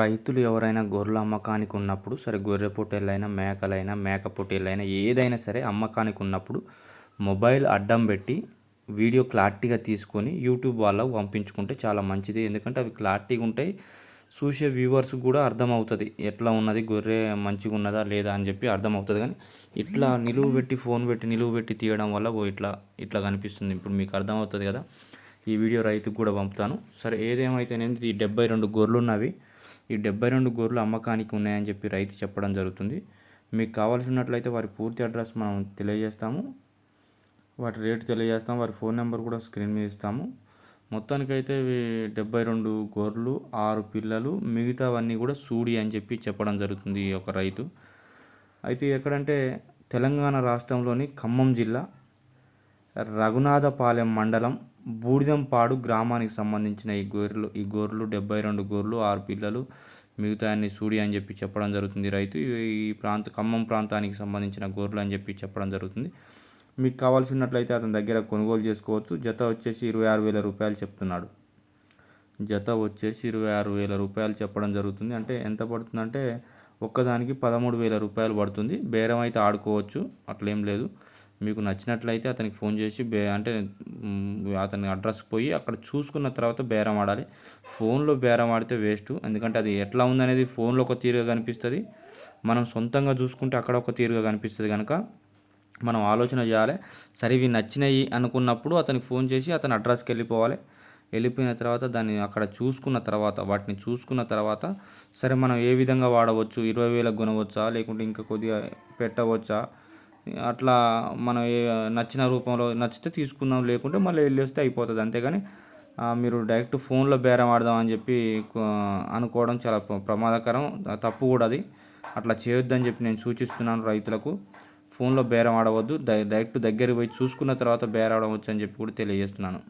రైతులు ఎవరైనా గొర్రెల అమ్మకానికి ఉన్నప్పుడు సరే గొర్రె పొట్టేళ్ళైనా మేకలైనా మేక పొట్టేళ్ళైనా ఏదైనా సరే అమ్మకానికి ఉన్నప్పుడు మొబైల్ అడ్డం పెట్టి వీడియో క్లారిటీగా తీసుకొని యూట్యూబ్ వాళ్ళకు పంపించుకుంటే చాలా మంచిది. ఎందుకంటే అవి క్లారిటీగా ఉంటాయి. చూసే వ్యూవర్స్ కూడా అర్థమవుతుంది. ఎట్లా ఉన్నది గొర్రె మంచిగా ఉన్నదా లేదా అని చెప్పి అర్థమవుతుంది. కానీ ఇట్లా నిలువు పెట్టి ఫోన్ పెట్టి నిలువు పెట్టి తీయడం వల్ల ఓ ఇట్లా ఇట్లా కనిపిస్తుంది. ఇప్పుడు మీకు అర్థమవుతుంది కదా. ఈ వీడియో రైతుకు కూడా పంపుతాను. సరే ఏదేమైతేనేది ఈ డెబ్బై రెండు గొర్రెలు ఉన్నవి ఈ డెబ్బై రెండు గొర్రెలు అమ్మకానికి ఉన్నాయని చెప్పి రైతు చెప్పడం జరుగుతుంది. మీకు కావాల్సినట్లయితే వారి పూర్తి అడ్రస్ మనం తెలియజేస్తాము. వాటి రేటు తెలియజేస్తాము. వారి ఫోన్ నెంబర్ కూడా స్క్రీన్ మీద ఇస్తాము. మొత్తానికైతే ఇవి డెబ్బై రెండు గొర్రెలు ఆరు పిల్లలు మిగతావన్నీ కూడా సూడి అని చెప్పి చెప్పడం జరుగుతుంది ఈ యొక్క రైతు. అయితే ఎక్కడంటే తెలంగాణ రాష్ట్రంలోని ఖమ్మం జిల్లా రఘునాథపాలెం మండలం బూడిదంపాడు గ్రామానికి సంబంధించిన ఈ గొర్రెలు ఈ గొర్రెలు డెబ్బై రెండు గొర్రెలు ఆరు పిల్లలు మిగతా అన్ని సూడి అని చెప్పి చెప్పడం జరుగుతుంది. రైతు ఈ ప్రాంత ఖమ్మం ప్రాంతానికి సంబంధించిన గొర్రెలు అని చెప్పి చెప్పడం జరుగుతుంది. మీకు కావాల్సినట్లయితే అతని దగ్గర కొనుగోలు చేసుకోవచ్చు. జత వచ్చేసి ఇరవై ఆరు వేల రూపాయలు చెప్తున్నాడు. జత వచ్చేసి ఇరవై ఆరు వేల రూపాయలు చెప్పడం జరుగుతుంది. అంటే ఎంత పడుతుందంటే ఒక్కదానికి పదమూడు వేల రూపాయలు పడుతుంది. బేరం అయితే ఆడుకోవచ్చు. అట్లేం లేదు. మీకు నచ్చినట్లయితే అతనికి ఫోన్ చేసి బే అంటే అతని అడ్రస్కి పోయి అక్కడ చూసుకున్న తర్వాత బేరం ఆడాలి. ఫోన్లో బేరం ఆడితే వేస్ట్. ఎందుకంటే అది ఎట్లా ఉందనేది ఫోన్లో ఒక తీరుగా కనిపిస్తుంది. మనం సొంతంగా చూసుకుంటే అక్కడ ఒక తీరుగా కనిపిస్తుంది కనుక మనం ఆలోచన చేయాలి. సరే ఇవి నచ్చినాయి అనుకున్నప్పుడు అతనికి ఫోన్ చేసి అతని అడ్రస్కి వెళ్ళిపోవాలి. వెళ్ళిపోయిన తర్వాత దాన్ని అక్కడ చూసుకున్న తర్వాత వాటిని చూసుకున్న తర్వాత సరే మనం ఏ విధంగా వాడవచ్చు? ఇరవై వేలకు కొనవచ్చా? లేకుంటే ఇంకా కొద్దిగా పెట్టవచ్చా? అట్లా మనం నచ్చిన రూపంలో నచ్చితే తీసుకుందాం లేకుంటే మళ్ళీ వెళ్ళి వస్తే అయిపోతుంది. అంతేగాని మీరు డైరెక్ట్ ఫోన్లో బేరం ఆడదాం అని చెప్పి అనుకోవడం చాలా ప్రమాదకరం. తప్పు కూడా అది. అట్లా చేయొద్దని చెప్పి నేను సూచిస్తున్నాను రైతులకు. ఫోన్లో బేరం ఆడవద్దు. డైరెక్ట్ దగ్గరికి పోయి చూసుకున్న తర్వాత బేరం ఆడవచ్చు అని చెప్పి కూడా తెలియజేస్తున్నాను.